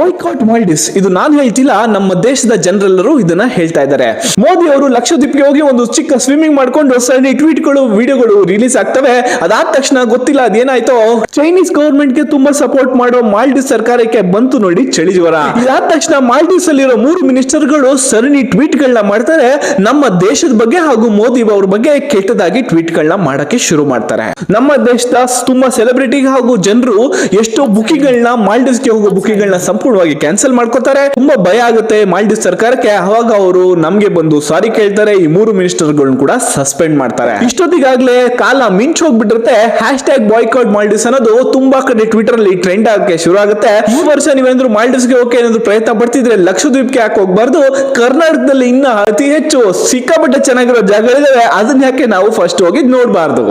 Boycott Maldives ಇದು ನಾನು ಹೇಳ್ತಿಲ್ಲ, ನಮ್ಮ ದೇಶದ ಜನರೆಲ್ಲರೂ ಇದನ್ನ ಹೇಳ್ತಾ ಇದ್ದಾರೆ. ಮೋದಿ ಅವರು ಲಕ್ಷದ್ವೀಪ್ಗೆ ಹೋಗಿ ಒಂದು ಚಿಕ್ಕ ಸ್ವಿಮ್ಮಿಂಗ್ ಮಾಡ್ಕೊಂಡು ಸರಣಿ ಟ್ವೀಟ್ಗಳು, ವಿಡಿಯೋಗಳು ರಿಲೀಸ್ ಆಗ್ತವೆ. ಅದಾದ ತಕ್ಷಣ ಗೊತ್ತಿಲ್ಲ, ಅದೇನಾಯ್ತು? ಚೈನೀಸ್ ಗವರ್ಮೆಂಟ್ಗೆ ತುಂಬಾ ಸಪೋರ್ಟ್ ಮಾಡೋ ಮಾಲ್ಡೀವ್ಸ್ ಸರ್ಕಾರಕ್ಕೆ ಬಂತು ನೋಡಿ ಚಳಿ ಜ್ವರ ಇದಾದ ತಕ್ಷಣ ಮಾಲ್ಡೀವ್ಸ್ ಅಲ್ಲಿರೋ ಮೂರು ಮಿನಿಸ್ಟರ್ಗಳು ಸರಣಿ ಟ್ವೀಟ್ ಗಳನ್ನ ಮಾಡ್ತಾರೆ. ನಮ್ಮ ದೇಶದ ಬಗ್ಗೆ ಹಾಗೂ ಮೋದಿ ಅವ್ರ ಬಗ್ಗೆ ಕೆಟ್ಟದಾಗಿ ಟ್ವೀಟ್ ಗಳನ್ನ ಮಾಡಕ್ಕೆ ಶುರು ಮಾಡ್ತಾರೆ. ನಮ್ಮ ದೇಶದ ತುಂಬಾ ಸೆಲೆಬ್ರಿಟಿ ಹಾಗೂ ಜನರು ಎಷ್ಟೋ ಬುಕಿಂಗ್ಗಳನ್ನ ಮಾಲ್ಡೀವ್ಸ್ಗೆ ಹೋಗೋ ಬುಕಿಂಗ್ಗಳನ್ನ ಸಂಪೂರ್ಣವಾಗಿ ಕ್ಯಾನ್ಸಲ್ ಮಾಡ್ಕೋತಾರೆ. ತುಂಬಾ ಭಯ ಆಗುತ್ತೆ. ಮಾಲ್ಡೀವ್ಸ್ ಸರ್ಕಾರಕ್ಕೆ ಅವಾಗ ಅವರು ನಮ್ಗೆ ಬಂದು ಸಾರಿ ಕೇಳ್ತಾರೆ. ಈ ಮೂರು ಮಿನಿಸ್ಟರ್ಗಳನ್ನ ಕೂಡ ಸಸ್ಪೆಂಡ್ ಮಾಡ್ತಾರೆ. ಇಷ್ಟೊತ್ತಿಗಾಗ್ಲೇ ಕಾಲ ಮಿಂಚ್ ಹೋಗ್ಬಿಟ್ಟಿರುತ್ತೆ. ಹ್ಯಾಶ್ ಟ್ಯಾಗ್ ಬಾಯ್ಕೌಟ್ ಮಾಲ್ಡೀವ್ಸ್ ಅನ್ನೋದು ತುಂಬಾ ಕಡೆ ಟ್ವಿಟರ್ ಅಲ್ಲಿ ಟ್ರೆಂಡ್ ಆಗಕ್ಕೆ ಶುರು ಆಗುತ್ತೆ. ಈ ವರ್ಷ ನೀವೇನಾದ್ರು ಮಾಲ್ಡೀವ್ಸ್ಗೆ ಹೋಗಕ್ಕೆ ಏನಾದ್ರು ಪ್ರಯತ್ನ ಪಡ್ತಿದ್ರೆ ಲಕ್ಷದ್ವೀಪ್ಗೆ ಯಾಕೆ ಹೋಗ್ಬಾರ್ದು? ಕರ್ನಾಟಕದಲ್ಲಿ ಇನ್ನ ಅತಿ ಹೆಚ್ಚು ಸಿಕ್ಕಾಪಟ್ಟೆ ಚೆನ್ನಾಗಿರೋ ಜಾಗಗಳಿದಾವೆ. ಅದನ್ನ ಯಾಕೆ ನಾವು ಫಸ್ಟ್ ಹೋಗಿ ನೋಡ್ಬಾರ್ದು?